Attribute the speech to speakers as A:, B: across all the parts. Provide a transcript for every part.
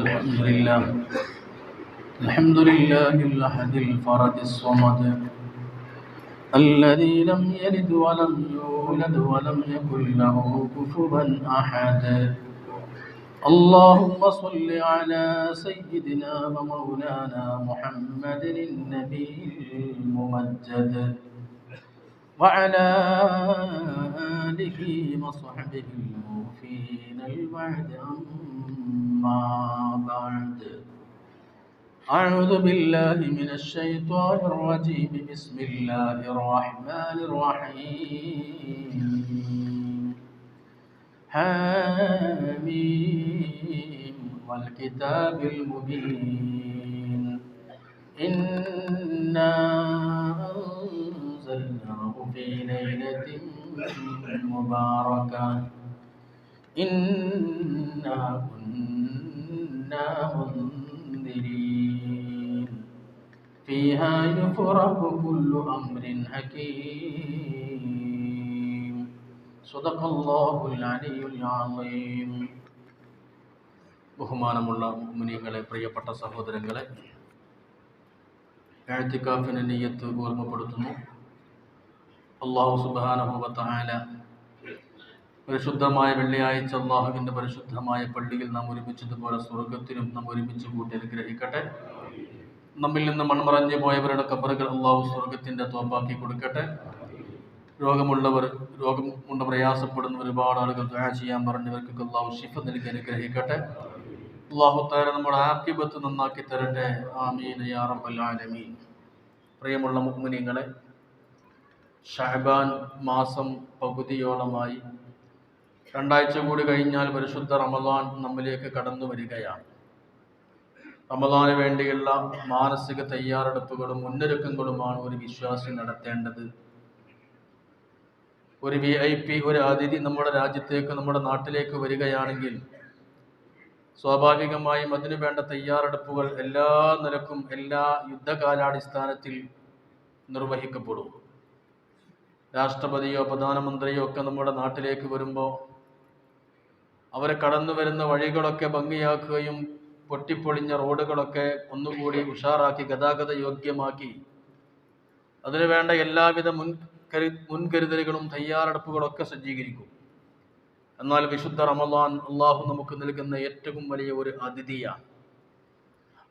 A: الحمد لله الحمد لله الأحد الفرد الصمد الذي لم يلد ولم يولد ولم يكن له كفوا أحد اللهم صل على سيدنا ومولانا محمد النبي الممجد وعلى آله وصحبه الموفين. الوعد أما بعد. أعوذ بالله من الشيطان الرجيم. بسم الله الرحمن الرحيم. حميم والكتاب المبين. إنا مباركة إنا كنا منذرين فيها يفرق كل أمر حكيم صدق الله العلي العظيم ബഹുമാനമുള്ള മുനികളെ പ്രിയപ്പെട്ട സഹോദരങ്ങളെ എഴുത്തിക്കാഫിന് നെയ്യത്ത് ഓർമ്മപ്പെടുത്തുന്നു അള്ളാഹു സുബാനുഭവത്തായ പരിശുദ്ധമായ വെള്ളിയാഴ്ച അള്ളാഹുവിന്റെ പരിശുദ്ധമായ പള്ളിയിൽ നാം ഒരുമിച്ചതുപോലെ സ്വർഗത്തിനും നാം ഒരുമിച്ച് കൂട്ടി അനുഗ്രഹിക്കട്ടെ. നമ്മിൽ നിന്ന് മൺമറഞ്ഞു പോയവരുടെ കബറുകൾ അള്ളാഹു സ്വർഗത്തിന്റെ തോപ്പാക്കി കൊടുക്കട്ടെ. രോഗമുള്ളവർ രോഗം കൊണ്ട് പ്രയാസപ്പെടുന്ന ഒരുപാട് ആളുകൾ ദുആ ചെയ്യാൻ പറഞ്ഞവർക്ക് അള്ളാഹു ഷിഫ നൽകി അനുഗ്രഹിക്കട്ടെ. അള്ളാഹു താര നമ്മുടെ ആക്യബത്ത് നന്നാക്കി തരട്ടെ. ആമീൻ ആലമീൻ. പ്രിയമുള്ള മുഗ്മിനീങ്ങളെ ഷഹബാൻ മാസം പകുതിയോളമായി രണ്ടാഴ്ച കൂടി കഴിഞ്ഞാൽ പരിശുദ്ധ റമദാൻ നമ്മിലേക്ക് കടന്നു വരികയാണ്. റമദാന് വേണ്ടിയുള്ള മാനസിക തയ്യാറെടുപ്പുകളും മുന്നൊരുക്കങ്ങളുമാണ് ഒരു വിശ്വാസി നടത്തേണ്ടത്. ഒരു വി ഐ പി ഒരു അതിഥി നമ്മുടെ രാജ്യത്തേക്ക് നമ്മുടെ നാട്ടിലേക്ക് വരികയാണെങ്കിൽ സ്വാഭാവികമായും അതിനു വേണ്ട തയ്യാറെടുപ്പുകൾ എല്ലാ നിലക്കും എല്ലാ യുദ്ധകാലാടിസ്ഥാനത്തിൽ നിർവഹിക്കപ്പെടും. രാഷ്ട്രപതിയോ പ്രധാനമന്ത്രിയോ ഒക്കെ നമ്മുടെ നാട്ടിലേക്ക് വരുമ്പോൾ അവരെ കടന്നു വരുന്ന വഴികളൊക്കെ ഭംഗിയാക്കുകയും പൊട്ടിപ്പൊളിഞ്ഞ റോഡുകളൊക്കെ ഒന്നുകൂടി ഉഷാറാക്കി ഗതാഗത യോഗ്യമാക്കി. അതിനുവേണ്ട എല്ലാവിധ മുൻകരു മുൻകരുതലുകളും തയ്യാറെടുപ്പുകളൊക്കെ സജ്ജീകരിക്കും. എന്നാൽ വിശുദ്ധ റമദാൻ അള്ളാഹു നമുക്ക് നൽകുന്ന ഏറ്റവും വലിയ ഒരു അതിഥിയാണ്.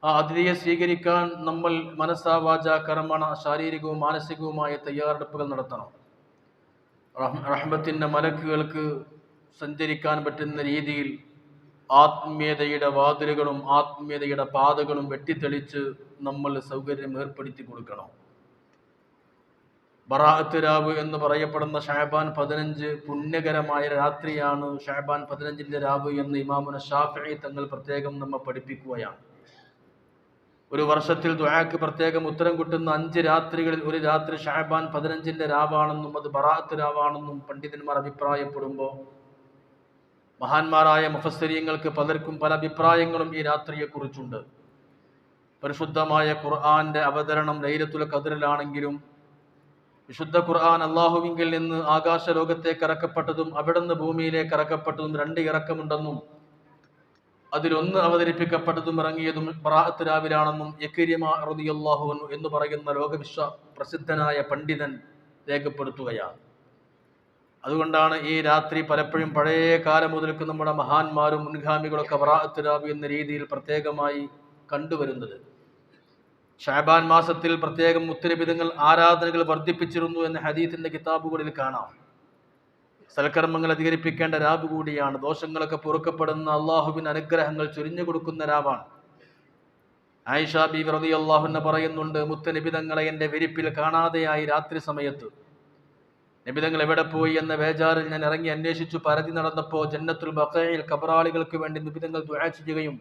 A: ആ അതിഥിയെ സ്വീകരിക്കാൻ നമ്മൾ മനസ്സാവാച കർമ്മണ ശാരീരികവും മാനസികവുമായ തയ്യാറെടുപ്പുകൾ നടത്തണം. റഹ്മത്തിന്റെ മലക്കുകൾക്ക് സഞ്ചരിക്കാൻ പറ്റുന്ന രീതിയിൽ ആത്മീയതയുടെ വാതിലുകളും ആത്മീയതയുടെ പാതകളും വെട്ടിത്തെളിച്ച് നമ്മൾ സൗകര്യം ഏർപ്പെടുത്തി കൊടുക്കണം. ബറാഹത്ത് രാവ് എന്ന് പറയപ്പെടുന്ന ഷാബാൻ പതിനഞ്ച് പുണ്യകരമായ രാത്രിയാണ് ഷാബാൻ പതിനഞ്ചിന്റെ രാവ് എന്ന് ഇമാമുന ഷാഫി തങ്ങൾ പ്രത്യേകം നമ്മെ പഠിപ്പിക്കുകയാണ്. ഒരു വർഷത്തിൽ ദുആക്ക് പ്രത്യേകം ഉത്തരം കിട്ടുന്ന അഞ്ച് രാത്രികളിൽ ഒരു രാത്രി ഷാബാൻ പതിനഞ്ചിന്റെ രാവാണെന്നും അത് ബറാഅത്ത് രാവാണെന്നും പണ്ഡിതന്മാർ അഭിപ്രായപ്പെടുമ്പോൾ മഹാന്മാരായ മുഫസ്സരിയങ്ങൾക്ക് പലർക്കും പല അഭിപ്രായങ്ങളും ഈ രാത്രിയെക്കുറിച്ചുണ്ട്. പരിശുദ്ധമായ ഖുർആന്റെ അവതരണം ലൈലത്തുൽ ഖദറിലാണെങ്കിലും വിശുദ്ധ ഖുർആൻ അള്ളാഹുവിങ്കിൽ നിന്ന് ആകാശ ലോകത്തേക്ക് ഇറക്കപ്പെട്ടതും അവിടുന്ന് ഭൂമിയിലേക്ക് ഇറക്കപ്പെട്ടതും രണ്ട് ഇറക്കമുണ്ടെന്നും അതിലൊന്ന് അവതരിപ്പിക്കപ്പെട്ടതും ഇറങ്ങിയതും ബ്രാഹത്ത് രാവിലാണെന്നും യക്കരിമ റളിയല്ലാഹു അൻഹു എന്ന് പറയുന്ന ലോകവിശ്വ പ്രസിദ്ധനായ പണ്ഡിതൻ രേഖപ്പെടുത്തുകയാണ്. അതുകൊണ്ടാണ് ഈ രാത്രി പലപ്പോഴും പഴയ കാലം മുതൽക്ക് നമ്മുടെ മഹാന്മാരും മുൻഗാമികളൊക്കെ ബറാഅത്ത് രാവി എന്ന രീതിയിൽ പ്രത്യേകമായി കണ്ടുവരുന്നത്. ഷാബാൻ മാസത്തിൽ പ്രത്യേകം മുത്തരബിതങ്ങൾ ആരാധനകൾ വർദ്ധിപ്പിച്ചിരുന്നു എന്ന ഹദീത്തിന്റെ കിതാബുകളിൽ കാണാം. സൽക്കർമ്മങ്ങൾ അധികരിപ്പിക്കേണ്ട രാവ് കൂടിയാണ്. ദോഷങ്ങളൊക്കെ പൊറുക്കപ്പെടുന്ന അള്ളാഹുവിന് അനുഗ്രഹങ്ങൾ ചൊരിഞ്ഞു കൊടുക്കുന്ന രാവാണ്. ആയിഷ ബി അള്ളാഹുന്ന് പറയുന്നുണ്ട് മുത്തനിബിതങ്ങളെ എന്റെ വിരിപ്പിൽ കാണാതെയായി രാത്രി സമയത്ത്. നിബിതങ്ങൾ എവിടെ പോയി എന്ന വേജാറിൽ ഞാൻ ഇറങ്ങി അന്വേഷിച്ചു. പരതി നടന്നപ്പോൾ ജന്നത്തുൽ ബക്കയിൽ കബറാളികൾക്ക് വേണ്ടി നിബിതങ്ങൾ ദുആ ചെയ്യുകയും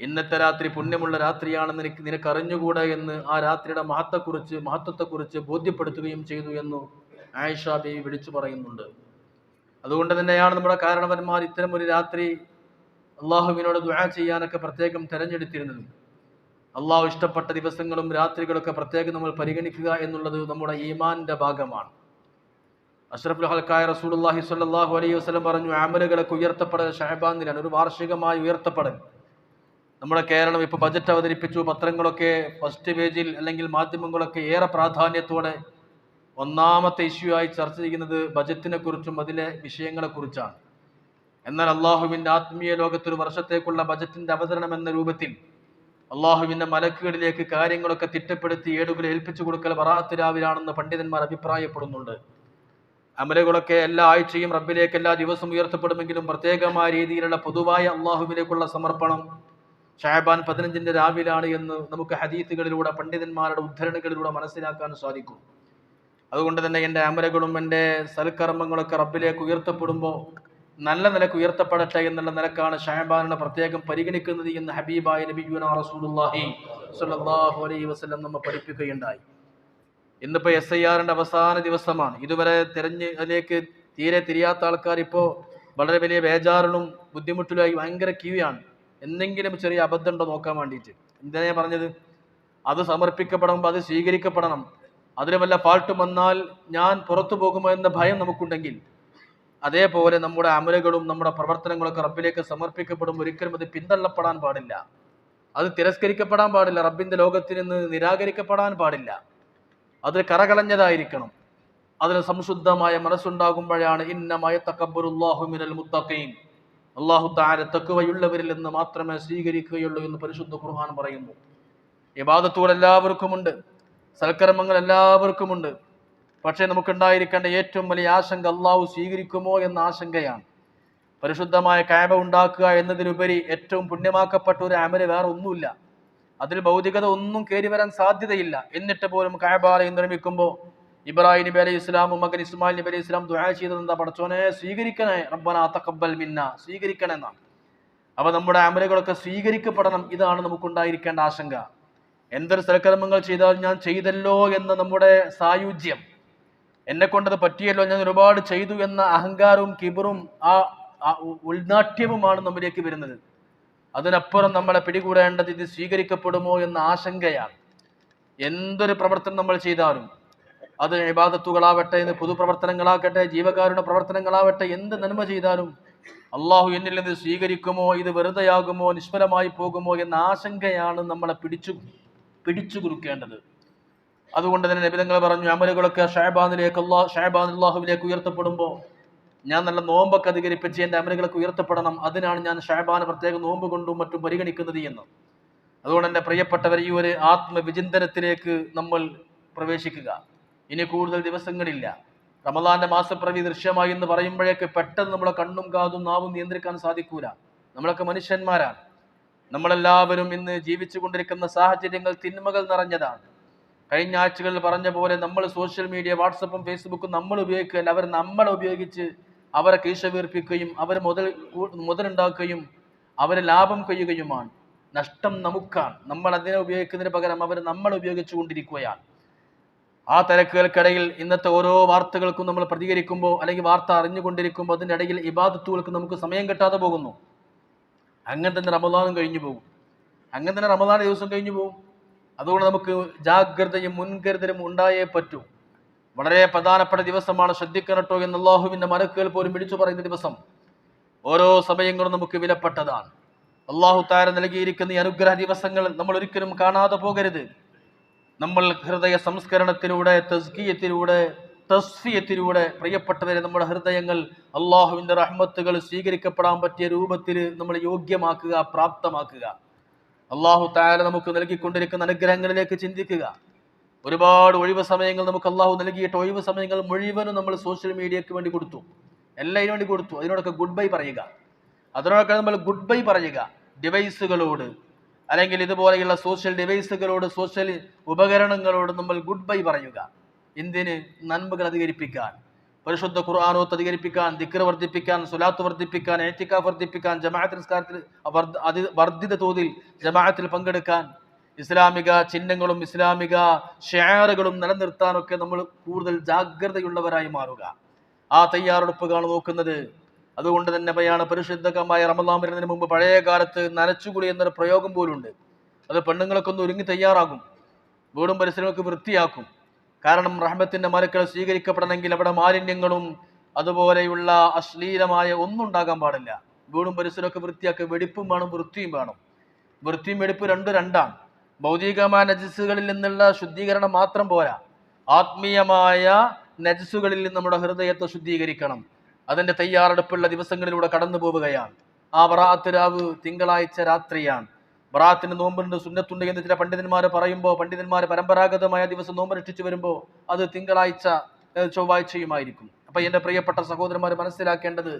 A: ഇന്നത്തെ രാത്രി പുണ്യമുള്ള രാത്രിയാണെന്ന് എനിക്ക് നിനക്ക് അറിഞ്ഞുകൂടാ എന്ന് ആ രാത്രിയുടെ മഹത്തെക്കുറിച്ച് മഹത്വത്തെക്കുറിച്ച് ബോധ്യപ്പെടുത്തുകയും ചെയ്തു എന്ന് ആയിഷ ബേബി വിളിച്ചു പറയുന്നുണ്ട്. അതുകൊണ്ട് തന്നെയാണ് നമ്മുടെ കാരണവന്മാർ ഇത്തരം ഒരു രാത്രി അള്ളാഹുവിനോട് ദുആ ചെയ്യാനൊക്കെ പ്രത്യേകം തിരഞ്ഞെടുത്തിരുന്നത്. അള്ളാഹു ഇഷ്ടപ്പെട്ട ദിവസങ്ങളും രാത്രികളൊക്കെ പ്രത്യേകം നമ്മൾ പരിഗണിക്കുക എന്നുള്ളത് നമ്മുടെ ഈമാന്റെ ഭാഗമാണ്. അഷ്റഫുൽ ഹൽക്കായ റസൂലുള്ളാഹി സ്വല്ലല്ലാഹു അലൈഹി വസല്ലം പറഞ്ഞു ആമലുകളൊക്കെ ഉയർത്തപ്പെടൽ ഷഹബാന്തിനാണ് ഒരു വാർഷികമായി ഉയർത്തപ്പെടൽ. നമ്മുടെ കേരളം ഇപ്പോൾ ബജറ്റ് അവതരിപ്പിച്ചു പത്രങ്ങളൊക്കെ ഫസ്റ്റ് പേജിൽ അല്ലെങ്കിൽ മാധ്യമങ്ങളൊക്കെ ഏറെ പ്രാധാന്യത്തോടെ ഒന്നാമത്തെ ഇഷ്യൂ ആയി ചർച്ച ചെയ്യുന്നത് ബജറ്റിനെ കുറിച്ചും അതിലെ വിഷയങ്ങളെ കുറിച്ചാണ്. എന്നാൽ അള്ളാഹുവിന്റെ ആത്മീയ ലോകത്ത് ഒരു വർഷത്തേക്കുള്ള ബജറ്റിന്റെ അവതരണം എന്ന രൂപത്തിൽ അള്ളാഹുവിന്റെ മലക്കുകളിലേക്ക് കാര്യങ്ങളൊക്കെ തിട്ടപ്പെടുത്തി ഏടുകൾ ഏൽപ്പിച്ചു കൊടുക്കൽ വറാത്ത് രാവിലാണെന്ന് പണ്ഡിതന്മാർ അഭിപ്രായപ്പെടുന്നുണ്ട്. അമലുകളൊക്കെ എല്ലാ ആഴ്ചയും റബ്ബിലേക്ക് എല്ലാ ദിവസവും ഉയർത്തപ്പെടുമെങ്കിലും പ്രത്യേകമായ രീതിയിലുള്ള പൊതുവായ അള്ളാഹുവിലേക്കുള്ള സമർപ്പണം ഷാബാൻ പതിനഞ്ചിന്റെ രാവിലാണ് എന്ന് നമുക്ക് ഹദീത്തുകളിലൂടെ പണ്ഡിതന്മാരുടെ ഉദ്ധരണികളിലൂടെ മനസ്സിലാക്കാൻ സാധിക്കും. അതുകൊണ്ട് തന്നെ എന്റെ അമലുകളും എന്റെ സൽക്കർമ്മങ്ങളൊക്കെ റബ്ബിലേക്ക് ഉയർത്തപ്പെടുമ്പോൾ നല്ല നിലയ്ക്ക് ഉയർത്തപ്പെടട്ടെ എന്നുള്ള നിലക്കാണ് ഷാബാനിനെ പ്രത്യേകം പരിഗണിക്കുന്നത് എന്ന് ഹബീബായ നബിയുന റസൂലുള്ളാഹി സ്വല്ലല്ലാഹു അലൈഹി വസല്ലം നമ്മെ പഠിപ്പിക്കുകയുണ്ടായി. ഇന്നിപ്പോ എസ് ഐ ആറിന്റെ അവസാന ദിവസമാണ്. ഇതുവരെ തിരഞ്ഞ് അതിലേക്ക് തീരെ തിരിയാത്ത ആൾക്കാർ ഇപ്പോൾ വളരെ വലിയ ബേജാറിലും ബുദ്ധിമുട്ടിലുമായി ഭയങ്കര ക്യൂയാണ്. എന്തെങ്കിലും ചെറിയ അബദ്ധം ഉണ്ടോ നോക്കാൻ വേണ്ടിയിട്ട്? എന്താ ഞാൻ പറഞ്ഞത്? അത് സമർപ്പിക്കപ്പെടുമ്പോൾ അത് സ്വീകരിക്കപ്പെടണം. അതിന് വല്ല ഫാൾട്ടും വന്നാൽ ഞാൻ പുറത്തു പോകുമോ എന്ന ഭയം നമുക്കുണ്ടെങ്കിൽ അതേപോലെ നമ്മുടെ അമലുകളും നമ്മുടെ പ്രവർത്തനങ്ങളൊക്കെ റബ്ബിലേക്ക് സമർപ്പിക്കപ്പെടും. ഒരിക്കലും അത് പിന്തള്ളപ്പെടാൻ പാടില്ല. അത് തിരസ്കരിക്കപ്പെടാൻ പാടില്ല. റബ്ബിന്റെ ലോകത്തിൽ നിന്ന് നിരാകരിക്കപ്പെടാൻ പാടില്ല. അത് കരകളഞ്ഞതായിരിക്കണം അതിന് സംശുദ്ധമായ മനസ്സുണ്ടാകുമ്പോഴാണ് ഇന്നമായ തക്കബുറുല്ലാഹുമിനൽ മുത്തഖീൻ. അള്ളാഹു താര തക്കുവയുള്ളവരിൽ നിന്ന് മാത്രമേ സ്വീകരിക്കുകയുള്ളൂ എന്ന് പരിശുദ്ധ ഖുർആൻ പറയുന്നു. ഇബാദത്തുകൾ എല്ലാവർക്കുമുണ്ട്. സൽക്കർമ്മങ്ങൾ എല്ലാവർക്കുമുണ്ട്. പക്ഷേ നമുക്കുണ്ടായിരിക്കേണ്ട ഏറ്റവും വലിയ ആശങ്ക അള്ളാഹു സ്വീകരിക്കുമോ എന്ന ആശങ്കയാണ്. പരിശുദ്ധമായ കായ ഉണ്ടാക്കുക എന്നതിലുപരി ഏറ്റവും പുണ്യമാക്കപ്പെട്ട ഒരു അമൽ വേറെ ഒന്നുമില്ല അതിൽ ഭൗതികത ഒന്നും കയറി വരാൻ സാധ്യതയില്ല. എന്നിട്ട് പോലും കാബാലയം നിർമ്മിക്കുമ്പോൾ ഇബ്രാഹിം നബി അലൈഹി ഇസ്ലാമും മകൻ ഇസ്മായിൽ നബി അലൈഹി ഇസ്ലാം ദുആ ചെയ്തത് എന്താ? പടച്ചോനെ സ്വീകരിക്കണേ. റബ്ബന തഖബ്ബൽ മിന്ന. സ്വീകരിക്കണേ എന്നാണ് അപ്പൊ നമ്മുടെ അമലുകളൊക്കെ സ്വീകരിക്കപ്പെടണം. ഇതാണ് നമുക്കുണ്ടായിരിക്കേണ്ട ആശങ്ക. എന്തൊരു സൽക്കർമ്മങ്ങൾ ചെയ്താൽ ഞാൻ ചെയ്തല്ലോ എന്ന നമ്മുടെ സായുജ്യം. എന്നെ കൊണ്ടത് പറ്റിയല്ലോ. ഞാൻ ഒരുപാട് ചെയ്തു എന്ന അഹങ്കാരവും കിബറും ആ ഉൾനാട്യവുമാണ് നമ്മിലേക്ക് വരുന്നത്. അതിനപ്പുറം നമ്മളെ പിടികൂടേണ്ടത് ഇത് സ്വീകരിക്കപ്പെടുമോ എന്ന ആശങ്കയാണ്. എന്തൊരു പ്രവർത്തനം നമ്മൾ ചെയ്താലും അത് ഇബാദത്തുകളാവട്ടെ ഇന്ന് പൊതുപ്രവർത്തനങ്ങളാകട്ടെ ജീവകാരുണ്യ പ്രവർത്തനങ്ങളാവട്ടെ എന്ത് നന്മ ചെയ്താലും അള്ളാഹു എന്നിൽ നിന്ന് സ്വീകരിക്കുമോ ഇത് വെറുതെയാകുമോ നിഷ്ഫലമായി പോകുമോ എന്ന ആശങ്കയാണ് നമ്മളെ പിടിച്ചു പിടിച്ചു കുറുക്കേണ്ടത്. അതുകൊണ്ട് തന്നെ നബിതങ്ങൾ പറഞ്ഞു അമലുകളൊക്കെ ഷാബാനിലേക്ക് അള്ളാഹ് ഷാബാൻ അള്ളാഹുവിലേക്ക് ഉയർത്തപ്പെടുമ്പോൾ ഞാൻ നല്ല നോമ്പൊക്കെ അധികരിപ്പിച്ച് എന്റെ അമലുകളൊക്കെ ഉയർത്തപ്പെടണം. അതിനാണ് ഞാൻ ഷാബാന് പ്രത്യേക നോമ്പ് കൊണ്ടും മറ്റും പരിഗണിക്കുന്നത് എന്ന്. അതുകൊണ്ട് എന്റെ പ്രിയപ്പെട്ടവർ ഈ ഒരു ആത്മവിചിന്തനത്തിലേക്ക് നമ്മൾ പ്രവേശിക്കുക. ഇനി കൂടുതൽ ദിവസങ്ങളില്ല. റമദാന്റെ മാസപ്രവി ദൃശ്യമായി എന്ന് പറയുമ്പോഴേക്ക് പെട്ടെന്ന് നമ്മളെ കണ്ണും കാതും നാവും നിയന്ത്രിക്കാൻ സാധിക്കൂല. നമ്മളൊക്കെ മനുഷ്യന്മാരാണ്. നമ്മളെല്ലാവരും ഇന്ന് ജീവിച്ചു കൊണ്ടിരിക്കുന്ന സാഹചര്യങ്ങൾ തിന്മകൾ നിറഞ്ഞതാണ്. കഴിഞ്ഞ ആഴ്ചകളിൽ പറഞ്ഞ പോലെ നമ്മൾ സോഷ്യൽ മീഡിയ വാട്സപ്പും ഫേസ്ബുക്കും നമ്മൾ ഉപയോഗിക്കുകയല്ല. അവർ നമ്മളെ ഉപയോഗിച്ച് അവരെ കീശ വീർപ്പിക്കുകയും അവർ മുതൽ മുതലുണ്ടാക്കുകയും അവരെ ലാഭം കൊയ്യുകയുമാണ്. നഷ്ടം നമുക്കാണ്. നമ്മൾ അതിനെ ഉപയോഗിക്കുന്നതിന് പകരം അവർ നമ്മൾ ഉപയോഗിച്ചു കൊണ്ടിരിക്കുകയാണ്. ആ തിരക്കുകൾക്കിടയിൽ ഇന്നത്തെ ഓരോ വാർത്തകൾക്കും നമ്മൾ പ്രതികരിക്കുമ്പോൾ അല്ലെങ്കിൽ വാർത്ത അറിഞ്ഞുകൊണ്ടിരിക്കുമ്പോൾ അതിന്റെ ഇടയിൽ ഇബാദത്തുകൾക്ക് നമുക്ക് സമയം കിട്ടാതെ പോകുന്നു. അങ്ങനെ തന്നെ റമദാനും കഴിഞ്ഞു പോകും. അങ്ങനെ തന്നെ റമദാൻ ദിവസം കഴിഞ്ഞു പോകും. അതുകൊണ്ട് നമുക്ക് ജാഗ്രതയും മുൻകരുതലും ഉണ്ടായേ പറ്റൂ. വളരെ പ്രധാനപ്പെട്ട ദിവസമാണ് ശ്രദ്ധിക്കണട്ടോ എന്ന് അള്ളാഹുവിന്റെ മലക്കുകൾ പോലും വിളിച്ചു പറയുന്ന ദിവസം. ഓരോ സമയങ്ങളും നമുക്ക് വിലപ്പെട്ടതാണ്. അള്ളാഹു താര നൽകിയിരിക്കുന്ന ഈ അനുഗ്രഹ ദിവസങ്ങൾ നമ്മൾ ഒരിക്കലും കാണാതെ പോകരുത്. നമ്മൾ ഹൃദയ സംസ്കരണത്തിലൂടെ തസ്കീയത്തിലൂടെ തസ്ഫിയത്തിലൂടെ പ്രിയപ്പെട്ടവരെ നമ്മുടെ ഹൃദയങ്ങൾ അള്ളാഹുവിന്റെ റഹ്മത്തുകൾ സ്വീകരിക്കപ്പെടാൻ പറ്റിയ രൂപത്തിൽ നമ്മൾ യോഗ്യമാക്കുക പ്രാപ്തമാക്കുക. അള്ളാഹു താര നമുക്ക് നൽകിക്കൊണ്ടിരിക്കുന്ന അനുഗ്രഹങ്ങളിലേക്ക് ചിന്തിക്കുക. ഒരുപാട് ഒഴിവ് സമയങ്ങൾ നമുക്ക് അള്ളാഹു നൽകിയിട്ട് ഒഴിവ് സമയങ്ങൾ മുഴുവനും നമ്മൾ സോഷ്യൽ മീഡിയക്ക് വേണ്ടി കൊടുത്തു. എല്ലാം വേണ്ടി കൊടുത്തു. അതിനോടൊക്കെ ഗുഡ് ബൈ പറയുക. അതിനോടൊക്കെ നമ്മൾ ഗുഡ് ബൈ പറയുക. ഡിവൈസുകളോട് അല്ലെങ്കിൽ ഇതുപോലെയുള്ള സോഷ്യൽ ഡിവൈസുകളോട് സോഷ്യൽ ഉപകരണങ്ങളോട് നമ്മൾ ഗുഡ് ബൈ പറയുക. എന്തിന്? നന്മകൾ അധികരിപ്പിക്കാൻ. പരിശുദ്ധ ഖുർആാനോത്ത് അധികരിപ്പിക്കാൻ ദിക്ര വർദ്ധിപ്പിക്കാൻ സുലാത്ത് വർദ്ധിപ്പിക്കാൻ ഏറ്റിക്ക വർദ്ധിപ്പിക്കാൻ ജമാഅത്ത് നിസ്കാരത്തിൽ വർദ്ധിത തോതിൽ ജമാഅത്തിൽ പങ്കെടുക്കാൻ ഇസ്ലാമിക ചിഹ്നങ്ങളും ഇസ്ലാമിക ഷെയറുകളും നിലനിർത്താനൊക്കെ നമ്മൾ കൂടുതൽ ജാഗ്രതയുള്ളവരായി മാറുക. ആ തയ്യാറെടുപ്പുകളാണ് നോക്കുന്നത്. അതുകൊണ്ട് തന്നെ പയാണ് പരിശുദ്ധകമായ റമദാൻ വരുന്നതിന് മുമ്പ് പഴയ കാലത്ത് നനച്ചുകുളി എന്നൊരു പ്രയോഗം പോലുണ്ട്. അത് പെണ്ണുങ്ങളൊക്കെ ഒന്ന് ഒരുങ്ങി തയ്യാറാകും. വീടും പരിസരമൊക്കെ വൃത്തിയാക്കും. കാരണം റഹ്മത്തിന്റെ മരക്കൾ സ്വീകരിക്കപ്പെടണമെങ്കിൽ അവിടെ മാലിന്യങ്ങളും അതുപോലെയുള്ള അശ്ലീലമായ ഒന്നും ഉണ്ടാകാൻ പാടില്ല. വീടും പരിസരമൊക്കെ വൃത്തിയാക്കി വെടിപ്പും വേണം വൃത്തിയും വേണം. വൃത്തിയും വെടിപ്പ് രണ്ടും രണ്ടാണ്. ഭൗതികമായ നജസ്സുകളിൽ നിന്നുള്ള ശുദ്ധീകരണം മാത്രം പോരാ. ആത്മീയമായ നജസ്സുകളിൽ നിന്ന് നമ്മുടെ ഹൃദയത്തെ ശുദ്ധീകരിക്കണം. അതിന്റെ തയ്യാറെടുപ്പുള്ള ദിവസങ്ങളിലൂടെ കടന്നു പോവുകയാണ്. ആ ബറാത്ത് രാവ് തിങ്കളാഴ്ച രാത്രിയാണ്. ബറാത്തിന് നോമ്പുണ്ട് സുന്നത്തുണ്ട് എന്ന് ചില പണ്ഡിതന്മാർ പറയുമ്പോൾ പണ്ഡിതന്മാർ പരമ്പരാഗതമായ ദിവസം നോമ്പ് രക്ഷിച്ചു വരുമ്പോൾ അത് തിങ്കളാഴ്ച ചൊവ്വാഴ്ചയുമായിരിക്കും. അപ്പൊ എന്റെ പ്രിയപ്പെട്ട സഹോദരന്മാർ മനസ്സിലാക്കേണ്ടത്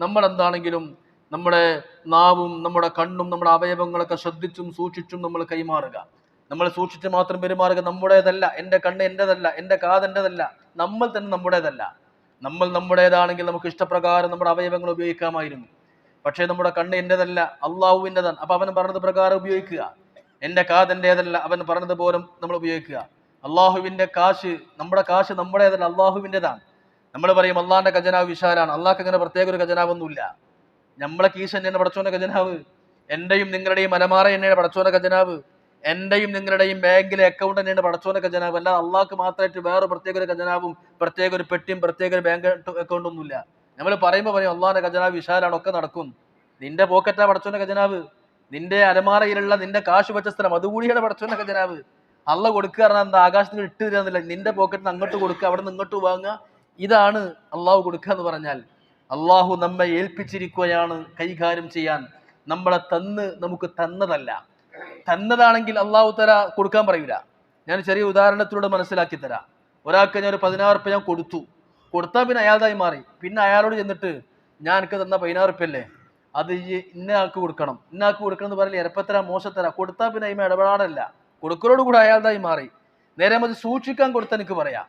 A: നമ്മൾ എന്താണെങ്കിലും നമ്മുടെ നാവും നമ്മുടെ കണ്ണും നമ്മുടെ അവയവങ്ങളൊക്കെ ശ്രദ്ധിച്ചും സൂക്ഷിച്ചും നമ്മൾ കൈമാറുക. നമ്മൾ സൂക്ഷിച്ച് മാത്രം പെരുമാറുക നമ്മുടേതല്ല. എന്റെ കണ്ണ് എന്റെതല്ല. എന്റെ കാത് എന്റെതല്ല. നമ്മൾ തന്നെ നമ്മുടേതല്ല. നമ്മൾ നമ്മുടേതാണെങ്കിൽ നമുക്ക് ഇഷ്ടപ്രകാരം നമ്മുടെ അവയവങ്ങൾ ഉപയോഗിക്കാമായിരുന്നു. പക്ഷേ നമ്മുടെ കണ്ണ് എന്റെതല്ല. അള്ളാഹുവിന്റെതാണ്. അപ്പൊ അവൻ പറഞ്ഞത് പ്രകാരം ഉപയോഗിക്കുക. എന്റെ കാത് എന്റെതല്ല. അവൻ പറഞ്ഞത് പോലും നമ്മൾ ഉപയോഗിക്കുക. അള്ളാഹുവിന്റെ കാശ് നമ്മുടെ കാശ് നമ്മുടേതല്ല. അള്ളാഹുവിന്റെതാണ്. നമ്മൾ പറയും അള്ളാഹിന്റെ ഖജനാവ് വിശാലാണ്. അള്ളാഹ്ക്ക് അങ്ങനെ പ്രത്യേക ഒരു ഖജനാവൊന്നുമില്ല. നമ്മളെ കീശ എന്നെ പടച്ചോന്റെ ഖജനാവ്. എന്റെയും നിങ്ങളുടെയും അലമാറ എന്നെയാണ് പടച്ചോന്റെ ഖജനാവ്. എന്റെയും നിങ്ങളുടെയും ബാങ്കിലെ അക്കൗണ്ട് തന്നെയാണ് പടച്ചോന്റെ ഖജനാവ്. അല്ലാതെ അള്ളാഹ്ക്ക് മാത്രമായിട്ട് വേറെ പ്രത്യേക ഒരു ഖജനാവും പ്രത്യേക ഒരു പെട്ടിയും പ്രത്യേക ഒരു ബാങ്ക് അക്കൗണ്ട് ഒന്നുമില്ല. നമ്മൾ പറയുമ്പോൾ പറയും അള്ളാഹിന്റെ ഖജനാവ് വിശാലാണ് ഒക്കെ നടക്കും. നിന്റെ പോക്കറ്റാ പടച്ചോന്റെ ഖജനാവ്. നിന്റെ അലമാറയിലുള്ള നിന്റെ കാശ് വെച്ച സ്ഥലം അതുകൂടിയാണ് പടച്ചോന്റെ ഖജനാവ്. അള്ള കൊടുക്കുക പറഞ്ഞാൽ എന്താ? ഇട്ട് തരാന്നില്ല നിന്റെ പോക്കറ്റിൽ നിന്ന് അങ്ങോട്ട് കൊടുക്കുക അവിടെ നിന്ന് ഇങ്ങോട്ട് വാങ്ങുക. ഇതാണ് അള്ളാഹു കൊടുക്കുക എന്ന് പറഞ്ഞാൽ. അള്ളാഹു നമ്മെ ഏൽപ്പിച്ചിരിക്കുകയാണ് കൈകാര്യം ചെയ്യാൻ. നമ്മളെ തന്ന് നമുക്ക് തന്നതല്ല. തന്നതാണെങ്കിൽ അള്ളാഹു തല കൊടുക്കാൻ പറയൂല. ഞാൻ ചെറിയ ഉദാഹരണത്തിലൂടെ മനസ്സിലാക്കി തരാം. ഒരാൾക്ക് ഞാൻ ഒരു പതിനാറ് റുപ്യ ഞാൻ കൊടുത്തു. കൊടുത്താൽ പിന്നെ അയാളായി മാറി. പിന്നെ അയാളോട് ചെന്നിട്ട് ഞാൻ എനിക്ക് തന്ന പതിനാറ് റുപ്യ അത് ഇന്ന ആൾക്ക് കൊടുക്കണം. ഇന്ന ആൾക്ക് കൊടുക്കണം എന്ന് പറയില്ല എരപ്പത്തര മോശത്തര കൊടുത്താൽ പിന്നെ അതിമ ഇടപെടാനല്ല. കൊടുക്കലോട് കൂടെ അയാളായി മാറി. നേരെ മതി സൂക്ഷിക്കാൻ കൊടുത്ത എനിക്ക് പറയാം.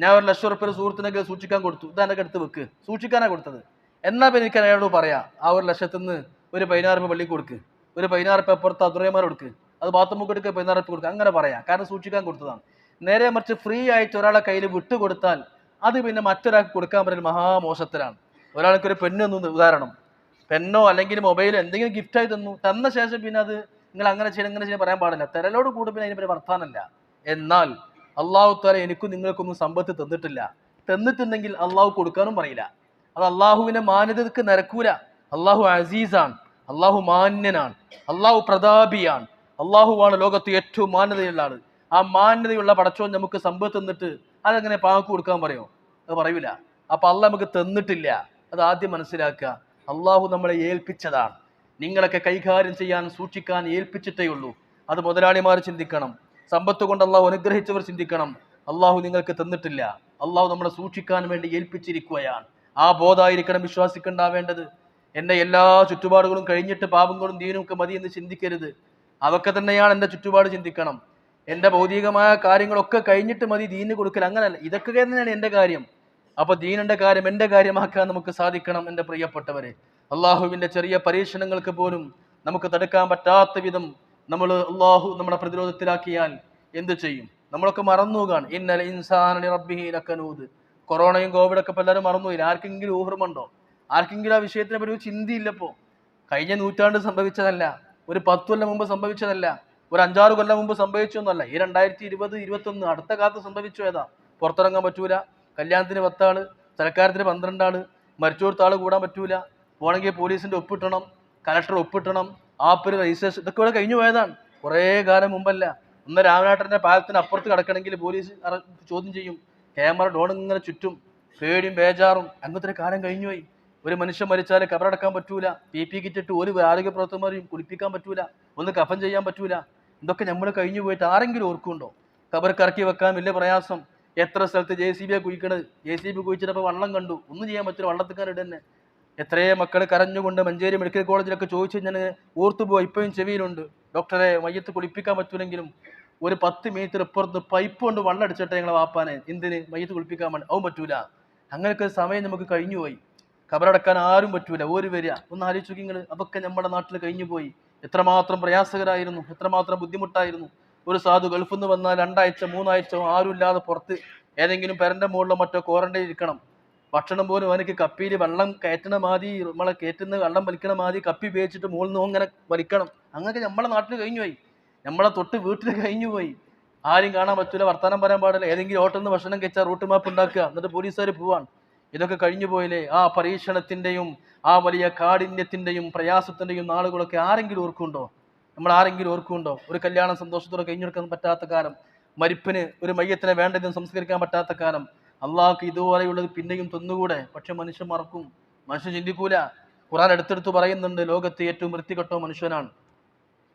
A: ഞാൻ ഒരു ലക്ഷം റുപ്യ സുഹൃത്തിനൊക്കെ സൂക്ഷിക്കാൻ കൊടുത്തു. ഇത് എന്റെ അടുത്ത് വെക്ക്. സൂക്ഷിക്കാനാണ് കൊടുത്തത്. എന്നാ പിന്നെ എനിക്ക് അയാളോട് പറയാം? ആ ഒരു ലക്ഷത്തിൽ നിന്ന് ഒരു പതിനാറ് രൂപ പള്ളി കൊടുക്ക്. ഒരു പതിനാറ് രൂപ അപ്പുറത്ത് അതുറയമാർ കൊടുക്ക്. അത് ബാത്റൂമൊക്കെ എടുക്കുക പതിനാറ് രൂപ കൊടുക്കുക അങ്ങനെ പറയാം. കാരണം സൂക്ഷിക്കാൻ കൊടുത്തതാണ്. നേരെ മറിച്ച് ഫ്രീ ആയിട്ട് ഒരാളെ കയ്യിൽ വിട്ടു കൊടുത്താൽ അത് പിന്നെ മറ്റൊരാൾക്ക് കൊടുക്കാൻ പറ്റുന്ന മഹാമോശത്തിലാണ് ഒരാൾക്ക് ഒരു പെണ്ണ് തന്നു ഉദാഹരണം. പെണ്ണോ അല്ലെങ്കിൽ മൊബൈലോ എന്തെങ്കിലും ഗിഫ്റ്റായി തന്നു. തന്ന ശേഷം പിന്നെ അത് നിങ്ങൾ അങ്ങനെ ചെയ്യണം ഇങ്ങനെ ചെയ്യാൻ പറയാൻ പാടില്ല. തെരലോട് കൂടുമ്പോൾ പിന്നെ അതിന് പിന്നെ വർത്താനല്ല. എന്നാൽ അള്ളാഹു താല എനിക്കും നിങ്ങൾക്കൊന്നും സമ്പത്ത് തന്നിട്ടില്ല. തന്നിട്ടുണ്ടെങ്കിൽ അള്ളാഹു കൊടുക്കാനും പറയില്ല. അത് അള്ളാഹുവിനെ മാന്യതക്ക് നിരക്കൂല. അള്ളാഹു അസീസാണ്. അള്ളാഹു മാന്യനാണ്. അള്ളാഹു പ്രതാപിയാണ്. അള്ളാഹുവാണ് ലോകത്ത് ഏറ്റവും മാന്യതയുള്ള ആൾ. ആ മാന്യതയുള്ള പടച്ചോൻ നമുക്ക് സമ്പത്ത് തന്നിട്ട് അതെങ്ങനെ പാക്ക് കൊടുക്കാൻ പറയോ? അത് പറയൂല. അപ്പൊ അള്ള നമുക്ക് തന്നിട്ടില്ല. അത് ആദ്യം മനസ്സിലാക്കുക. അള്ളാഹു നമ്മളെ ഏൽപ്പിച്ചതാണ്. നിങ്ങളൊക്കെ കൈകാര്യം ചെയ്യാൻ സൂക്ഷിക്കാൻ ഏൽപ്പിച്ചിട്ടേ ഉള്ളൂ. അത് മുതലാളിമാർ ചിന്തിക്കണം. സമ്പത്ത് കൊണ്ട് അള്ളാഹു അനുഗ്രഹിച്ചവർ ചിന്തിക്കണം. അള്ളാഹു നിങ്ങൾക്ക് തന്നിട്ടില്ല. അള്ളാഹു നമ്മളെ സൂക്ഷിക്കാൻ വേണ്ടി ഏൽപ്പിച്ചിരിക്കുകയാണ്. ആ ബോധമായിരിക്കണം വിശ്വാസിക്കുണ്ടാവേണ്ടത്. എന്റെ എല്ലാ ചുറ്റുപാടുകളും കഴിഞ്ഞിട്ട് പാപങ്ങളും ദീനും ഒക്കെ മതി എന്ന് ചിന്തിക്കരുത്. അതൊക്കെ തന്നെയാണ് എന്റെ ചുറ്റുപാട് ചിന്തിക്കണം. എന്റെ ഭൗതികമായ കാര്യങ്ങളൊക്കെ കഴിഞ്ഞിട്ട് മതി ദീന് കൊടുക്കൽ. അങ്ങനല്ല ഇതൊക്കെ തന്നെയാണ് എന്റെ കാര്യം. അപ്പോൾ ദീനിന്റെ കാര്യം എന്റെ കാര്യമാക്കാൻ നമുക്ക് സാധിക്കണം എന്റെ പ്രിയപ്പെട്ടവരെ. അള്ളാഹുവിന്റെ ചെറിയ പരീക്ഷണങ്ങൾക്ക് പോലും നമുക്ക് തടുക്കാൻ പറ്റാത്ത വിധം നമ്മൾ അള്ളാഹു നമ്മളെ പ്രതിരോധത്തിലാക്കിയാൽ എന്ത് ചെയ്യും? നമ്മളൊക്കെ മറന്നുകാണ് ഇന്നലെ ഇൻസാനി റബ്ബിഹി ലക്കനൂദ്. കൊറോണയും കോവിഡൊക്കെ ഒക്കെ എല്ലാവരും മറന്നുപോയില്ല ആർക്കെങ്കിലും ഊഹർമുണ്ടോ ആർക്കെങ്കിലും ആ വിഷയത്തിനെ പറ്റി ഒരു ചിന്തിയില്ലപ്പോ കഴിഞ്ഞ നൂറ്റാണ്ട് സംഭവിച്ചതല്ല. ഒരു പത്ത് കൊല്ലം മുമ്പ് സംഭവിച്ചതല്ല. ഒരു അഞ്ചാറ് കൊല്ലം മുമ്പ് സംഭവിച്ചൊന്നുമല്ല ഈ രണ്ടായിരത്തി ഇരുപത് ഇരുപത്തൊന്ന് അടുത്ത കാലത്ത് സംഭവിച്ചു ഏതാ? പുറത്തിറങ്ങാൻ പറ്റൂല. കല്യാണത്തിന് പത്താൾ സൽക്കാരത്തിന് പന്ത്രണ്ടാൾ മരിച്ചോടത്ത് ആൾ കൂടാൻ പറ്റൂല. പോണെങ്കിൽ പോലീസിന്റെ ഒപ്പിട്ടണം കലക്ടർ ഒപ്പിട്ടണം ആപ്പിൽ രജിസ്ട്രേഷൻ ഇതൊക്കെ ഇവിടെ കഴിഞ്ഞു പോയതാണ്. കുറേ കാലം മുമ്പല്ല. ഒന്ന് രാമനാട്ടന്റെ പാലത്തിന് അപ്പുറത്ത് കിടക്കണമെങ്കിൽ പോലീസ് ചോദ്യം ചെയ്യും. ക്യാമറ ഡോൺ ഇങ്ങനെ ചുറ്റും. പേടിയും ബേജാറും. അങ്ങനത്തെ കാലം കഴിഞ്ഞുപോയി ഒരു മനുഷ്യൻ മരിച്ചാൽ കബറടക്കാൻ പറ്റൂല. പി പി കിറ്റിട്ട് ഒരു ആരോഗ്യ പ്രവർത്തകന്മാരെയും കുളിപ്പിക്കാൻ പറ്റൂല. ഒന്ന് കഫൻ ചെയ്യാൻ പറ്റൂല. ഇതൊക്കെ നമ്മൾ കഴിഞ്ഞു പോയിട്ട് ആരെങ്കിലും ഓർക്കുണ്ടോ കബർക്ക് ഇറക്കി വെക്കാൻ വലിയ പ്രയാസം. എത്ര സ്ഥലത്ത് ജെ സി ബിയാ കുഴിക്കണത്? ജെ സി ബി കുഴിച്ചിട്ടപ്പോൾ വള്ളം കണ്ടു. ഒന്നും ചെയ്യാൻ പറ്റില്ല വള്ളത്തിക്കാരുടെ തന്നെ എത്രയോ മക്കൾ കരഞ്ഞുകൊണ്ട് മഞ്ചേരി മെഡിക്കൽ കോളേജിലൊക്കെ ചോദിച്ചു ഞാൻ ഓർത്തുപോയി ഇപ്പോഴും ചെവിയിലുണ്ട്. ഡോക്ടറെ മയ്യത്ത് കുളിപ്പിക്കാൻ പറ്റൂലെങ്കിലും ഒരു പത്ത് മീറ്റർ ഇപ്പുറത്ത് പൈപ്പ് കൊണ്ട് വെള്ളം അടിച്ചിട്ട് ഞങ്ങളെ വാപ്പാനെ എന്തിന്? മയ്യത്ത് കുളിപ്പിക്കാൻ വേണ്ടി. അതും പറ്റൂല. അങ്ങനെയൊക്കെ സമയം നമുക്ക് കഴിഞ്ഞുപോയി കബറടക്കാൻ ആരും പറ്റൂല. ഒരു വരിക. ഒന്ന് ആലോചിച്ചു നിങ്ങൾ അതൊക്കെ നമ്മുടെ നാട്ടിൽ കഴിഞ്ഞുപോയി എത്രമാത്രം പ്രയാസകരായിരുന്നു. എത്രമാത്രം ബുദ്ധിമുട്ടായിരുന്നു. ഒരു സാധു ഗൾഫിൽ നിന്ന് വന്നാൽ രണ്ടാഴ്ച മൂന്നാഴ്ച ആരും ഇല്ലാതെ പുറത്ത് ഏതെങ്കിലും പെരന്റെ മുകളിലോ മറ്റോ ക്വാറന്റൈൻ ഇരിക്കണം. ഭക്ഷണം പോലും അവനക്ക് കപ്പിയിൽ വെള്ളം കയറ്റണ മാതി നമ്മളെ കയറ്റുന്ന വെള്ളം വലിക്കണ മാതി കപ്പി ഉപയോഗിച്ചിട്ട് മുകളിൽ നിന്ന് അങ്ങനെ വലിക്കണം. അങ്ങനെയൊക്കെ നമ്മളെ നാട്ടിൽ കഴിഞ്ഞു പോയി. നമ്മളെ തൊട്ട് വീട്ടിൽ കഴിഞ്ഞു പോയി. ആരും കാണാൻ പറ്റൂല വർത്താനം പറയാൻ പാടില്ല. ഏതെങ്കിലും ഹോട്ടലിൽ നിന്ന് ഭക്ഷണം കഴിച്ചാൽ റൂട്ട് മാപ്പ് ഉണ്ടാക്കുക. എന്നിട്ട് പോലീസുകാർ പോവാൻ ഇതൊക്കെ കഴിഞ്ഞു പോയില്ലേ? ആ പരീക്ഷണത്തിന്റെയും ആ വലിയ കാഠിന്യത്തിന്റെയും പ്രയാസത്തിന്റെയും നാളുകളൊക്കെ ആരെങ്കിലും ഓർക്കുന്നുണ്ടോ? നമ്മൾ ആരെങ്കിലും ഓർക്കുന്നുണ്ടോ? ഒരു കല്യാണം സന്തോഷത്തോടെ കഴിഞ്ഞെടുക്കാൻ പറ്റാത്ത കാലം മരിപ്പിന് ഒരു മയ്യത്തിനെ വേണ്ടതും സംസ്കരിക്കാൻ പറ്റാത്ത കാലം അള്ളാഹ്ക്ക് ഇതുപോലെയുള്ളത് പിന്നെയും തന്നുകൂടെ? പക്ഷെ മനുഷ്യൻ മറക്കും. മനുഷ്യൻ ചിന്തിക്കൂല. ഖുറാൻ എടുത്തെടുത്ത് പറയുന്നുണ്ട് ലോകത്തെ ഏറ്റവും വൃത്തികെട്ടോ മനുഷ്യനാണ്.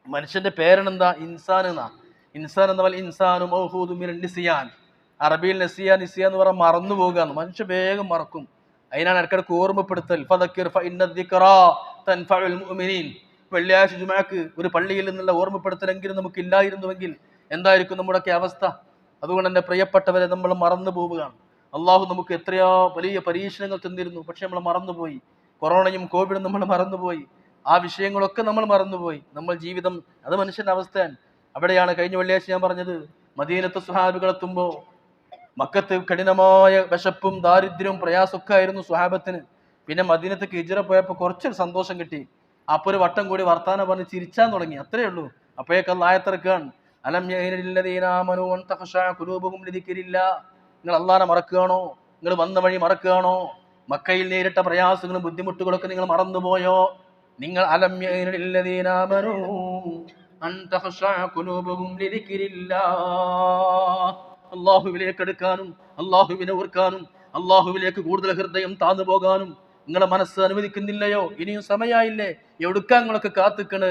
A: മനുഷ്യന്റെ പേരെന്താ? ഇൻസാൻ എന്നാ. ഇൻസാൻ എന്ന പോലെ ഇൻസാനും നിസിയാൻ. അറബിയിൽ നസിയ നിസിയ എന്ന് പറഞ്ഞാൽ മറന്നു പോകുകയാണ്. മനുഷ്യ വേഗം മറക്കും. അതിനാണ് ഇടക്കിടക്ക് ഓർമ്മപ്പെടുത്തൽ. വെള്ളിയാഴ്ച ജുമാക്ക് ഒരു പള്ളിയിൽ നിന്നുള്ള ഓർമ്മപ്പെടുത്തലെങ്കിലും നമുക്ക് ഇല്ലായിരുന്നുവെങ്കിൽ എന്തായിരിക്കും നമ്മുടെയൊക്കെ അവസ്ഥ? അതുകൊണ്ട് എന്റെ പ്രിയപ്പെട്ടവരെ നമ്മൾ മറന്നു പോവുകയാണ്. അള്ളാഹു നമുക്ക് എത്രയോ വലിയ പരീക്ഷണങ്ങൾ തന്നിരുന്നു. പക്ഷെ നമ്മൾ മറന്നുപോയി. കൊറോണയും കോവിഡും നമ്മൾ മറന്നുപോയി. ആ വിഷയങ്ങളൊക്കെ നമ്മൾ മറന്നുപോയി. നമ്മൾ ജീവിതം അത് മനുഷ്യന്റെ അവസ്ഥയാണ്. അവിടെയാണ് കഴിഞ്ഞ വെള്ളിയാഴ്ച ഞാൻ പറഞ്ഞത് മദീനത്ത് സുഹാബികൾ എത്തുമ്പോൾ മക്കത്ത് കഠിനമായ വിശപ്പും ദാരിദ്ര്യവും പ്രയാസമൊക്കെ ആയിരുന്നു സുഹാബത്തിന് പിന്നെ മദീനത്തേക്ക് ഹിജറ പോയപ്പോൾ കുറച്ചൊരു സന്തോഷം കിട്ടി. അപ്പോൾ ഒരു വട്ടം കൂടി വർത്താനം പറഞ്ഞ് ചിരിച്ചാൻ തുടങ്ങി. അത്രേ ഉള്ളൂ. അപ്പോഴേക്ക് ആയത്തിറക്കാണ് അലം നിങ്ങൾ അള്ളാനെ മറക്കുകയാണോ? നിങ്ങൾ വന്ന വഴി മറക്കുകയാണോ? മക്കയിൽ നേരിട്ട പ്രയാസങ്ങളും ബുദ്ധിമുട്ടുകളൊക്കെ നിങ്ങൾ മറന്നുപോയോ? നിങ്ങൾ അലം യഅനില്ലദീനാമനു അൻ തഖ്ശഅ ഖുലൂബുഹും ലിദിക്രില്ല അള്ളാഹുവിലേക്ക് എടുക്കാനും അള്ളാഹുവിനെ ഓർക്കാനും അള്ളാഹുവിലേക്ക് കൂടുതൽ ഹൃദയം താന്നു പോകാനും നിങ്ങളെ മനസ്സ് അനുവദിക്കുന്നില്ലയോ? ഇനിയും സമയമായില്ലേ എവിടുക്കാൻ നിങ്ങളൊക്കെ കാത്തുക്കണ്?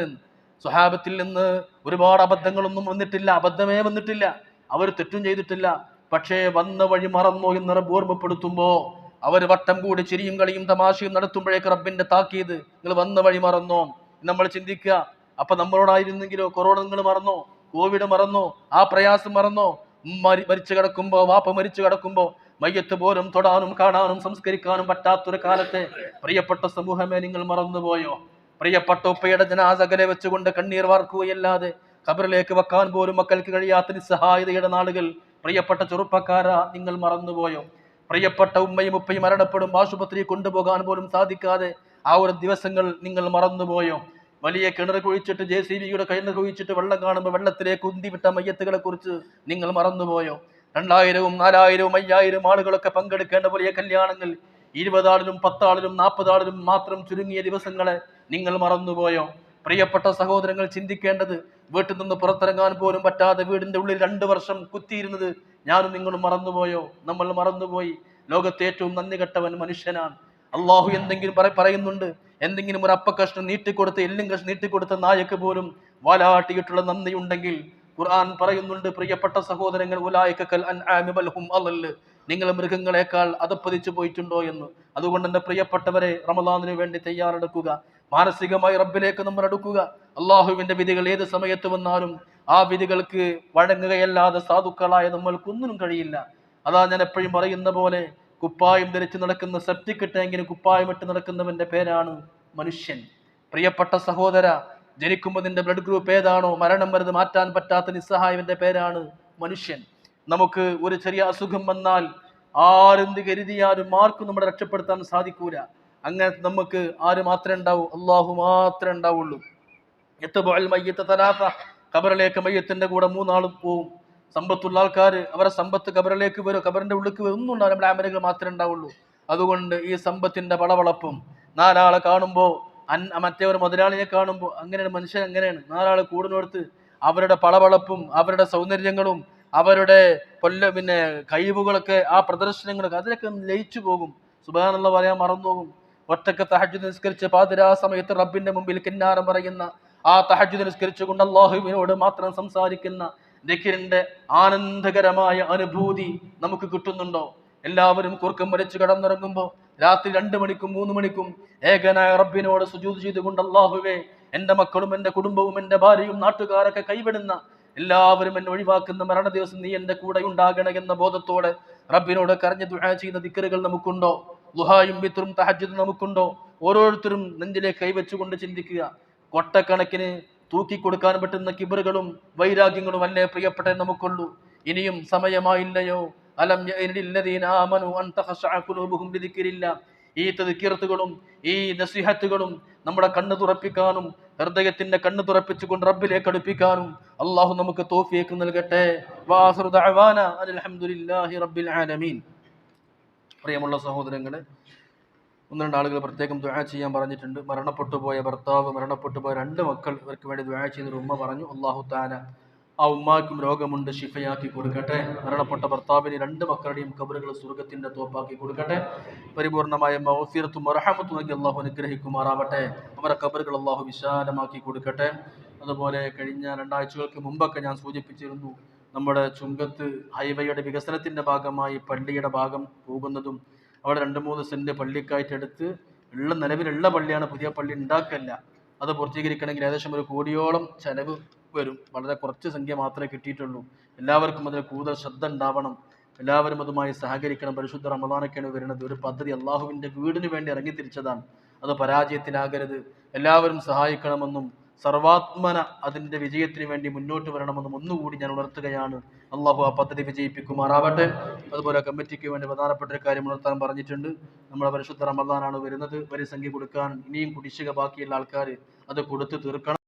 A: സ്വഹാബത്തിൽ നിന്ന് ഒരുപാട് അബദ്ധങ്ങളൊന്നും വന്നിട്ടില്ല അബദ്ധമേ വന്നിട്ടില്ല. അവർ തെറ്റും ചെയ്തിട്ടില്ല. പക്ഷേ വന്ന വഴി മറന്നോ എന്ന് റബ്ബ് ഓർമ്മപ്പെടുത്തുമ്പോ അവർ വട്ടം കൂടി ചിരിയും കളിയും തമാശയും നടത്തുമ്പോഴേക്ക് റബ്ബിന്റെ താക്കീത് നിങ്ങൾ വന്ന വഴി മറന്നോ നമ്മൾ ചിന്തിക്കുക. അപ്പൊ നമ്മളോടായിരുന്നെങ്കിലോ കൊറോണ നിങ്ങൾ മറന്നോ? കോവിഡ് മറന്നോ? ആ പ്രയാസം മറന്നോ? മരി- മരിച്ചു കിടക്കുമ്പോ വാപ്പ മരിച്ചു കിടക്കുമ്പോ മയ്യത്ത് പോലും തൊടാനും കാണാനും സംസ്കരിക്കാനും പറ്റാത്തൊരു കാലത്തെ പ്രിയപ്പെട്ട സമൂഹമേ നിങ്ങൾ മറന്നുപോയോ? പ്രിയപ്പെട്ട ഉപ്പയുടെ ജനാസകലെ വെച്ചുകൊണ്ട് കണ്ണീർ വാർക്കുകയല്ലാതെ ഖബറിലേക്ക് വെക്കാൻ പോലും മക്കൾക്ക് കഴിയാത്ത നിസ്സഹായതയുടെ നാളുകൾ പ്രിയപ്പെട്ട ചെറുപ്പക്കാര നിങ്ങൾ മറന്നുപോയോ? പ്രിയപ്പെട്ട ഉമ്മയും ഉപ്പയും മരണപ്പെടും ആശുപത്രി കൊണ്ടുപോകാൻ പോലും സാധിക്കാതെ ആ ഒരു ദിവസങ്ങൾ നിങ്ങൾ മറന്നുപോയോ? വലിയ കിണർ കുഴിച്ചിട്ട് ജെ സി ബിയുടെ കിണർ കുഴിച്ചിട്ട് വെള്ളം കാണുമ്പോൾ വെള്ളത്തിലേക്ക് ഉന്തിവിട്ട മയ്യത്തുകളെ കുറിച്ച് നിങ്ങൾ മറന്നുപോയോ? രണ്ടായിരവും നാലായിരവും അയ്യായിരം ആളുകളൊക്കെ പങ്കെടുക്കേണ്ട വലിയ കല്യാണങ്ങൾ ഇരുപതാളിലും പത്താളിലും നാൽപ്പതാളിലും മാത്രം ചുരുങ്ങിയ ദിവസങ്ങളെ നിങ്ങൾ മറന്നുപോയോ? പ്രിയപ്പെട്ട സഹോദരങ്ങൾ ചിന്തിക്കേണ്ടത് വീട്ടിൽ നിന്ന് പുറത്തിറങ്ങാൻ പോലും പറ്റാതെ വീടിന്റെ ഉള്ളിൽ രണ്ട് വർഷം കുത്തിയിരുന്നത് ഞാനും നിങ്ങളും മറന്നുപോയോ? നമ്മൾ മറന്നുപോയി. ലോകത്തെ ഏറ്റവും നന്ദി കെട്ടവൻ മനുഷ്യനാണ്. അള്ളാഹു എന്തെങ്കിലും പറ- പറയുന്നുണ്ട്. എന്തെങ്കിലും ഒരു അപ്പക്കഷ്ണം നീട്ടിക്കൊടുത്ത് എല്ലും കഷ്ണം നീട്ടിക്കൊടുത്ത നായക്ക് പോലും വാലാട്ടിയിട്ടുള്ള നന്ദിയുണ്ടെങ്കിൽ ഖുർആൻ പറയുന്നുണ്ട് പ്രിയപ്പെട്ട സഹോദരങ്ങൾ. നിങ്ങൾ മൃഗങ്ങളെക്കാൾ അതപ്പതിച്ചു പോയിട്ടുണ്ടോ എന്ന്. അതുകൊണ്ട് എന്റെ പ്രിയപ്പെട്ടവരെ റമദാനിനു വേണ്ടി തയ്യാറെടുക്കുക. മാനസികമായി റബ്ബിലേക്ക് നമ്മൾ അടുക്കുക. അള്ളാഹുവിന്റെ വിധികൾ ഏത് സമയത്ത് വന്നാലും ആ വിധികൾക്ക് വഴങ്ങുകയല്ലാതെ സാധുക്കളായ നമ്മൾക്കൊന്നിനും കഴിയില്ല. അതാ ഞാൻ എപ്പോഴും പറയുന്ന പോലെ കുപ്പായം ധരിച്ച് നടക്കുന്ന സെപ്റ്റിക് ടാങ്കിന് കുപ്പായം ഇട്ട് നടക്കുന്നവന്റെ പേരാണ് മനുഷ്യൻ. പ്രിയപ്പെട്ട സഹോദര ജനിക്കുമ്പോൾ നിന്റെ ബ്ലഡ് ഗ്രൂപ്പ് ഏതാണോ മരണം വരുന്നത് മാറ്റാൻ പറ്റാത്ത നിസ്സഹായവന്റെ പേരാണ് മനുഷ്യൻ. നമുക്ക് ഒരു ചെറിയ അസുഖം വന്നാൽ ആരെന്ത് കരുതിയാലും ആർക്കും നമ്മളെ രക്ഷപ്പെടുത്താൻ സാധിക്കൂല. അങ്ങനെ നമുക്ക് ആര് മാത്രമേ ഉണ്ടാവൂ? അള്ളാഹു മാത്രമേ ഉണ്ടാവുള്ളൂ. എത്തുപോൽ മയ്യത്ത് തലാഫ കബറിലേക്ക് മയ്യത്തിന്റെ കൂടെ മൂന്നാളും പോവും. സമ്പത്തുള്ള ആൾക്കാർ അവരെ സമ്പത്ത് കബറിലേക്ക് വരും. കബറിന്റെ ഉള്ളിലേക്ക് ഒന്നും ഉണ്ടാവും നമ്മുടെ അമലുകൾ മാത്രമേ ഉണ്ടാവുള്ളൂ. അതുകൊണ്ട് ഈ സമ്പത്തിന്റെ പളവളപ്പും നാലാളെ കാണുമ്പോൾ അൻ മറ്റേ ഒരു മുതലാളിയെ കാണുമ്പോൾ അങ്ങനെയാണ് മനുഷ്യൻ അങ്ങനെയാണ്. നാലാൾ കൂടുന്നോടുത്ത് അവരുടെ പളവളപ്പും അവരുടെ സൗന്ദര്യങ്ങളും അവരുടെ കൊല്ല പിന്നെ കഴിവുകളൊക്കെ ആ പ്രദർശനങ്ങളൊക്കെ അതിലൊക്കെ ലയിച്ചു പോകും. സുബാനുള്ള പറയാൻ മറന്നു പോകും ഒറ്റയ്ക്ക് തഹജുദ് നിസ്കരിച്ച് പാതിരാ സമയത്ത് റബ്ബിന്റെ മുമ്പിൽ കിന്നാരം പറയുന്ന ആ തഹജുദ് നിസ്കരിച്ചുകൊണ്ട് അള്ളാഹുവിനോട് മാത്രം സംസാരിക്കുന്ന ദിഖിറിന്റെ ആനന്ദകരമായ അനുഭൂതി നമുക്ക് കിട്ടുന്നുണ്ടോ? എല്ലാവരും കുറുക്കം വരച്ച് കടന്നിറങ്ങുമ്പോൾ രാത്രി രണ്ട് മണിക്കും മൂന്ന് മണിക്കും ഏകനായ റബ്ബിനോട് സുജൂത് ചെയ്തുകൊണ്ട് അള്ളാഹുവേ എന്റെ മക്കളും എന്റെ കുടുംബവും എന്റെ ഭാര്യയും നാട്ടുകാരൊക്കെ കൈവിടുന്ന എല്ലാവരും എന്നെ ഒഴിവാക്കുന്ന മരണ ദിവസം നീ എന്റെ കൂടെ ഉണ്ടാകണമെന്ന ബോധത്തോടെ റബ്ബിനോട് കരഞ്ഞു ദുആ ചെയ്യുന്ന ദിക്കറുകൾ നമുക്കുണ്ടോ? ദുഹായും മിത്രും തഹജ്ജുദും നമുക്കുണ്ടോ? ഓരോരുത്തരും നെഞ്ചിലെ കൈവച്ചുകൊണ്ട് ചിന്തിക്കുക. കൊട്ടക്കണക്കിന് തൂക്കി കൊടുക്കാൻ പറ്റുന്ന കിബറുകളും വൈരാഗ്യങ്ങളും അല്ലേ പ്രിയപ്പെട്ട നമുക്കുള്ളൂ. ഇനിയും സമയമായില്ലയോ? അലം ആമനു ഈ തെതുക്കീർത്തുകളും ഈ നസിഹത്തുകളും നമ്മുടെ കണ്ണ് തുറപ്പിക്കാനും ഹൃദയത്തിന്റെ കണ്ണ് തുറപ്പിച്ചുകൊണ്ട് റബ്ബിലേക്ക് അടുപ്പിക്കാനും അള്ളാഹു നമുക്ക് തോഫിയേക്ക് നൽകട്ടെ. ദഅവാന അൽഹംദുലില്ലാഹി റബ്ബിൽ ആലമീൻ. പ്രിയമുള്ള സഹോദരങ്ങളെ ഒന്ന് രണ്ട് ആളുകൾ പ്രത്യേകം ദ്വാ ചെയ്യാൻ പറഞ്ഞിട്ടുണ്ട്. മരണപ്പെട്ടു പോയ ഭർത്താവ് മരണപ്പെട്ടു പോയ രണ്ട് മക്കൾ ഇവർക്ക് വേണ്ടി ദ്വാ ചെയ്യുന്ന ഉമ്മ പറഞ്ഞു. അള്ളാഹു താല ആ ഉമ്മാക്കും രോഗമുണ്ട് ശിഫയാക്കി കൊടുക്കട്ടെ. മരണപ്പെട്ട ഭർത്താവിന് രണ്ട് മക്കളുടെയും കബറുകൾ സ്വർഗത്തിന്റെ തോപ്പാക്കി കൊടുക്കട്ടെ. പരിപൂർണമായ മൗഫിറത്തും മറഹമത്തും നൽകി അള്ളാഹു അനുഗ്രഹിക്കുമാറാവട്ടെ. അവരുടെ കബറുകൾ അള്ളാഹു വിശാലമാക്കി കൊടുക്കട്ടെ. അതുപോലെ കഴിഞ്ഞ രണ്ടാഴ്ചകൾക്ക് മുമ്പൊക്കെ ഞാൻ സൂചിപ്പിച്ചിരുന്നു നമ്മുടെ ചുങ്കത്ത് ഹൈവേയുടെ വികസനത്തിന്റെ ഭാഗമായി പള്ളിയുടെ ഭാഗം പോകുന്നതും അവിടെ രണ്ട് മൂന്ന് സെന്റ് പള്ളിക്കായിട്ട് എടുത്ത് ഉള്ള നിലവിലുള്ള പള്ളിയാണ് പുതിയ പള്ളി ഉണ്ടാക്കല്ല. അത് പൂർത്തീകരിക്കണമെങ്കിൽ ഏകദേശം ഒരു കോടിയോളം ചെലവ് വരും. വളരെ കുറച്ച് സംഖ്യ മാത്രമേ കിട്ടിയിട്ടുള്ളൂ. എല്ലാവർക്കും അതിൽ കൂടുതൽ ശ്രദ്ധ ഉണ്ടാവണം. എല്ലാവരും അതുമായി സഹകരിക്കണം. പരിശുദ്ധ റമദാനൊക്കെയാണ് വരുന്നത്. ഒരു പദ്ധതി അള്ളാഹുവിന്റെ വീടിന് വേണ്ടി ഇറങ്ങി തിരിച്ചതാണ്. അത് പരാജയത്തിലാകരുത്. എല്ലാവരും സഹായിക്കണമെന്നും സർവാത്മന അതിന്റെ വിജയത്തിന് വേണ്ടി മുന്നോട്ട് വരണമെന്ന് ഒന്നുകൂടി ഞാൻ ഉണർത്തുകയാണ്. അള്ളാഹു ആ പദ്ധതി വിജയിപ്പിക്കുമാറാവട്ടെ. അതുപോലെ കമ്മിറ്റിക്ക് വേണ്ടി പ്രധാനപ്പെട്ട ഒരു കാര്യം ഉണർത്താൻ പറഞ്ഞിട്ടുണ്ട്. നമ്മുടെ പരിശുദ്ധ റമദാനാണ് വരുന്നത്. വരി സംഖ്യ കൊടുക്കാൻ ഇനിയും കുടിശ്ശിക ബാക്കിയുള്ള ആൾക്കാർ അത് കൊടുത്തു തീർക്കണം.